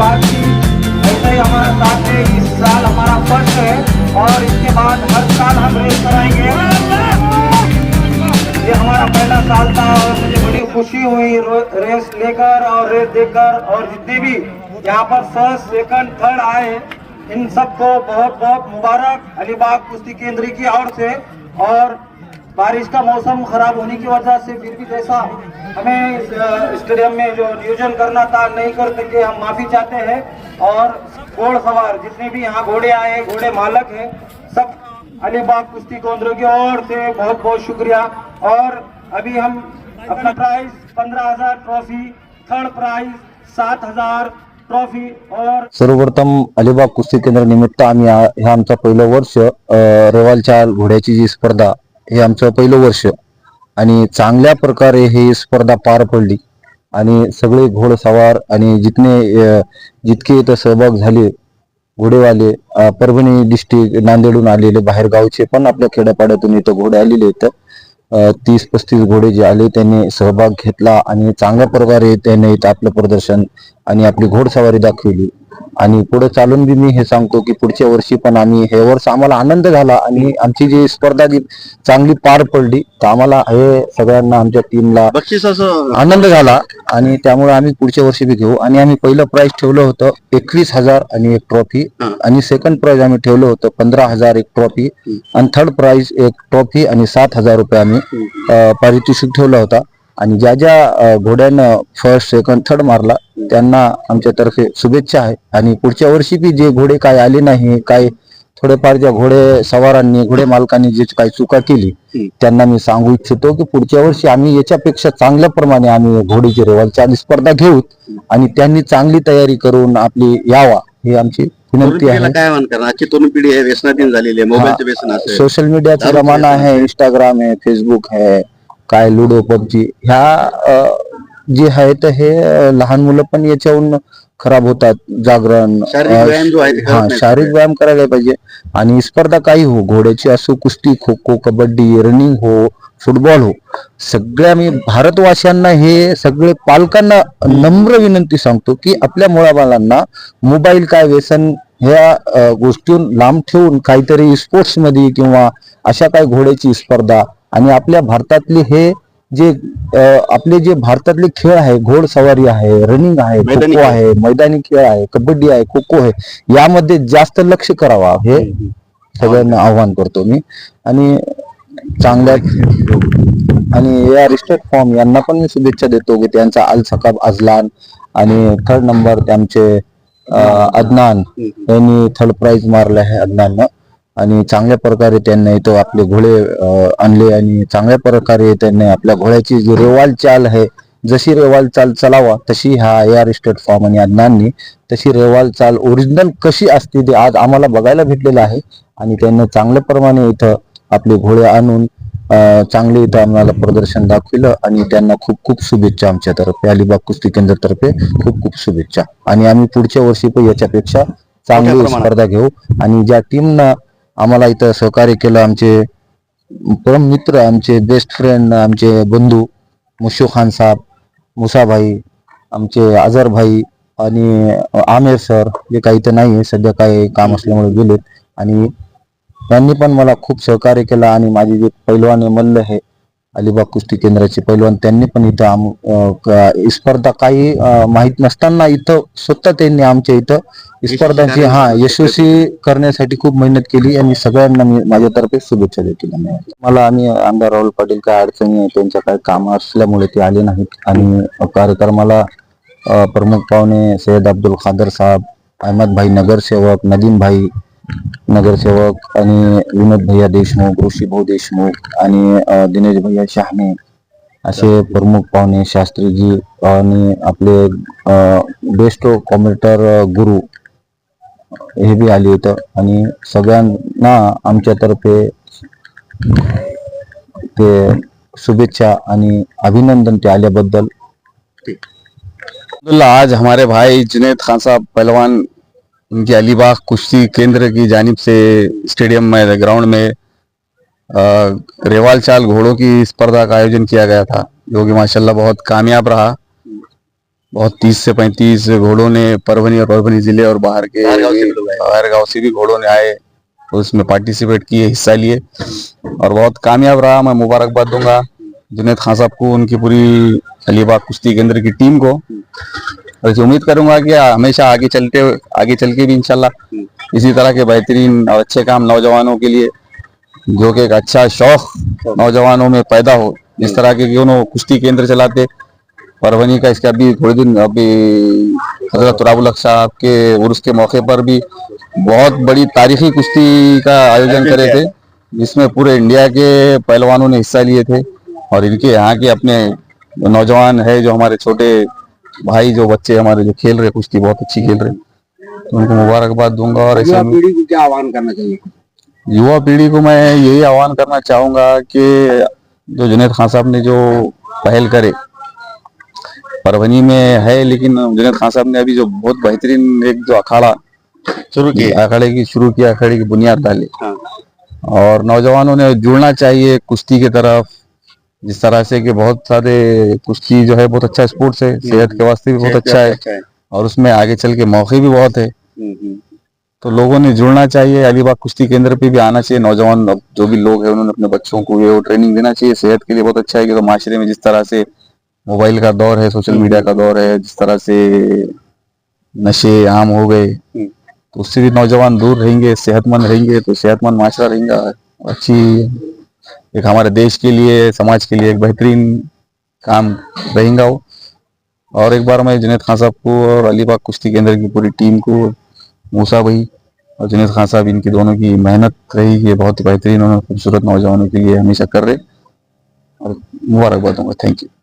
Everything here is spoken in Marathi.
बात की। ऐसे ही हमारा साथ है, इस साल हमारा फ़र्स्ट है और इसके बाद हर साल हम रेस कराएँगे। ये हमारा पहला साल था और मुझे बड़ी खुशी हुई रेस लेकर और रेस देखकर और जितने भी यहाँ पर फ़र्स्ट सेकंड थर्ड आए इन सबको बहुत बहुत मुबारक, अलीबाग कुश्ती केंद्र की ओर से और बारिश का मौसम खराब होने की वजह से फिर भी जैसा हमें इस, स्टेडियम में जो नियोजन करना था नहीं कर सके हम माफ़ी चाहते हैं। और घोड़ सवार जितने भी यहाँ घोड़े आए घोड़े मालक हैं सब अलीबाग कुश्ती केंद्र की ओर से बहुत बहुत शुक्रिया। और अभी हम अपना प्राइज पंद्रह हज़ार ट्रॉफी थर्ड प्राइज सात हज़ार ट्रॉफी और सर्वप्रथम अलिबाग कुस्ती केंद्र निमित्त आम्ही आ- हे आमचं वर्ष अ, रेवालच्या घोड्याची जी स्पर्धा हे आमचं पहिलं वर्ष. आणि चांगल्या प्रकारे ही स्पर्धा पार पडली. आणि सगळे घोडसवार आणि जितने जितके इथं सहभाग झाले घोडेवाले परभणी डिस्ट्रिक्ट नांदेडून आलेले बाहेर गावचे पण आपल्या खेड्यापाड्यातून इथं घोडे आलेले आहेत. तीस पस्तीस घोडे जे आले त्यांनी सहभाग घेतला आणि चांगल्या प्रकारे त्यांनी इथं आपलं प्रदर्शन आणि आपली घोडसवारी दाखवली. आणि पुढे चालून बी मी हे सांगतो की पुढच्या वर्षी पण आम्ही हे वर्ष आम्हाला आनंद झाला आणि आमची जी स्पर्धा जी चांगली पार पडली तर आम्हाला हे सगळ्यांना आमच्या टीमला बक्षीस असं आनंद झाला आणि त्यामुळे आम्ही पुढच्या वर्षी बी घेऊ. आणि आम्ही पहिलं प्राइज ठेवलं होतं एकवीस हजार आणि एक ट्रॉफी. आणि सेकंड प्राइज आम्ही ठेवलं होतं पंधरा हजार एक ट्रॉफी आणि थर्ड प्राइज एक ट्रॉफी आणि सात हजार रुपये आम्ही पारितोषिक ठेवला होता. आणि ज्या ज्या घोड्यानं फर्स्ट सेकंड थर्ड मारला त्यांना आमच्या तर्फे शुभेच्छा आहे. आणि पुढच्या वर्षी बी जे घोडे काय आले नाही काय थोडेफार ज्या घोडे सवारांनी घोडे मालकांनी जे काही चुका केली त्यांना मी सांगू इच्छितो की पुढच्या वर्षी आम्ही याच्यापेक्षा चांगल्या प्रमाणे आम्ही घोडीची रेवालची आधी स्पर्धा घेऊ आणि त्यांनी चांगली तयारी करून आपली यावा ही आमची विनंती आहे. काय आजची तरुण पिढी आहे व्यसनाधीन झालेली आहे मोबाईलचे व्यसन असेल. सोशल मीडियाचा जमाना आहे इंस्टाग्राम आहे फेसबुक आहे. काय लुडो पबजी ह्या जे आहे तर हे लहान मुलं पण याच्याहून खराब होतात जागरण हा. शारीरिक व्यायाम करायला पाहिजे आणि स्पर्धा काही हो घोड्याची असो कुस्ती खो खो कबड्डी रनिंग हो फुटबॉल हो सगळ्या मी भारतवासियांना हे सगळे पालकांना नम्र विनंती सांगतो की आपल्या मुलाबाळांना मोबाईल काय व्यसन ह्या अ, गोष्टीतून लांब ठेवून काहीतरी स्पोर्ट्समध्ये किंवा अशा काही घोड्याची स्पर्धा आणि आपल्या भारतातले हे जे आपले जे भारतातले खेळ आहे घोडसवारी आहे रनिंग आहे खो. आहे मैदानी खेळ आहे कबड्डी आहे खो खो आहे यामध्ये जास्त लक्ष करावा हे सगळ्यांना आव्हान करतो मी. आणि चांगल्या आणि या रिस्टेट फॉर्म यांना पण मी शुभेच्छा देतो की त्यांचा अल सकाब अजलान आणि थर्ड नंबर त्यांचे अदनान यांनी थर्ड प्राइज मारले आहे अदनाननं. आणि चांगल्या प्रकारे त्यांनी इथं आपले घोडे आणले आणि चांगल्या प्रकारे त्यांनी आपल्या घोड्याची जी रेवाल चाल आहे जशी रेवाल चाल चलावा तशी हा एअर इस्टेट फॉर्म आणि अदनाननी तशी रेवाल चाल ओरिजिनल कशी असते ते आज आम्हाला बघायला भेटलेलं आहे आणि त्यांनी चांगल्या प्रमाणे इथं आपले घोडे आणून चांगले इथं आम्हाला प्रदर्शन दाखविलं आणि त्यांना खूप खूप शुभेच्छा आमच्या तर्फे अलिबाग कुस्ती केंद्रातर्फे खूप खूप शुभेच्छा आणि आम्ही पुढच्या वर्षी पण याच्यापेक्षा चांगली. स्पर्धा घेऊ आणि ज्या टीमनं आम्हाला इथं सहकार्य केलं आमचे परम मित्र आमचे बेस्ट फ्रेंड आमचे बंधू मुशो खान साहेब मुसाभाई आमचे आझरभाई आणि आमेर सर जे काही इथं नाही आहे सध्या काही काम असल्यामुळे गेलेत. आणि त्यांनी पण मला खूप सहकार्य केलं आणि माझे जे पैलवान मल्ल आहे अलिबाग कुस्ती केंद्राचे पैलवान त्यांनी पण इथं आम स्पर्धा काही माहीत माहीत नसताना इथं स्वतः त्यांनी आमच्या इथं स्पर्धांची हा यशस्वी करण्यासाठी खूप मेहनत केली. आणि सगळ्यांना मी माझ्यातर्फे शुभेच्छा देतील मला आणि आमदार राहुल पाटील काय अडचणी आहे त्यांच्या काही काम असल्यामुळे ते आले नाहीत. आणि कार्यक्रमाला प्रमुख पाहुणे सय्यद अब्दुल खादर साहेब अहमद भाई नगरसेवक नदीम भाई नगरसेवक आणि विनोद भैया देशमुख ऋषीभाऊ देशमुख आणि दिनेश भैया शहाणे असे प्रमुख पाहुणे शास्त्रीजी आणि आपले बेस्ट कॉम्प्युटर गुरु हे बी आले होतं आणि सगळ्यांना आमच्यातर्फे ते शुभेच्छा आणि अभिनंदन ते आल्याबद्दल. आज हमारे भाई जुनेद खान साहब पहलवान उनके अलीबाग कुश्ती केंद्र की जानिब से स्टेडियम में ग्राउंड में रेवाल चाल घोड़ों की स्पर्धा का आयोजन किया गया था। जो कि माशाल्लाह बहुत कामयाब रहा। बहुत तीस से पैंतीस घोड़ों ने परभनी और परभनी ज़िले और बाहर के बाहर गाँव से भी घोड़ों ने आए उसमें पार्टिसिपेट किए हिस्सा लिए। और बहुत कामयाब रहा मैं मुबारकबाद दूँगा। जुनेद खान साहब को उनकी पूरी अलीबाग कुश्ती केंद्र की टीम को। और उम्मीद करूँगा कि हमेशा आगे चलते आगे चल के भी इंशाल्लाह इसी तरह के बेहतरीन और अच्छे काम नौजवानों के लिए जो कि एक अच्छा शौक नौजवानों में पैदा हो जिस तरह के कि उन्होंने कुश्ती केंद्र चलाते परभनी का इसके अभी थोड़े दिन अभी हज़रत तुराबुल साहब के उर्स के मौके पर भी बहुत बड़ी तारीखी कुश्ती का आयोजन करे थे जिसमें पूरे इंडिया के पहलवानों ने हिस्सा लिए थे और इनके यहाँ के अपने नौजवान है जो हमारे छोटे भाई जो बच्चे हमारे जो खेल रहे कुश्ती बहुत अच्छी खेल रहे। तो उनको मुबारकबाद दूँगा और ऐसे पीढ़ी को क्या आह्वान करना चाहिए? युवा पीढ़ी को मैं यही आह्वान करना चाहूँगा कि जो जुनेद खान साहब ने जो पहल करे परभनी में है लेकिन जुनेद खान साहब ने अभी जो बहुत बेहतरीन एक जो अखाड़ा शुरू किया। अखाड़े की शुरू किया अखाड़े की बुनियाद डाली। हाँ। और नौजवानों ने जुड़ना चाहिए कुश्ती की तरफ़ जिस तरह से कि बहुत सारे कुश्ती जो है बहुत अच्छा स्पोर्ट्स है। सेहत के वास्ते भी बहुत अच्छा है। अच्छा और उसमें आगे चल के मौके भी बहुत है। हम्म, हम्म। तो लोगों ने जुड़ना चाहिए। अलीबाग कुश्ती केंद्र पे भी आना चाहिए। नौजवान जो भी लोग हैं उन्होंने अपने बच्चों को ये वो ट्रेनिंग देना चाहिए। सेहत के लिए बहुत अच्छा है कि तो माशरे में जिस तरह से मोबाइल का दौर है सोशल मीडिया का दौर है जिस तरह से नशे आम हो गए तो उससे भी नौजवान दूर रहेंगे सेहतमंद रहेंगे तो सेहतमंद माशरा रहेगा। अच्छी एक हमारे देश के लिए, समाज के लिए एक बेहतरीन काम रहेगा वो। और एक बार मैं जुनेद खान साहब को और अलीबाग कुश्ती केंद्र की पूरी टीम को, मूसा भाई और जुनेद खान साहब, इनकी दोनों की मेहनत रही है बहुत ही बेहतरीन उन्होंने खूबसूरत नौजवानों के लिए हमेशा कर रहे। और मुबारकबाद दूँगा। Thank you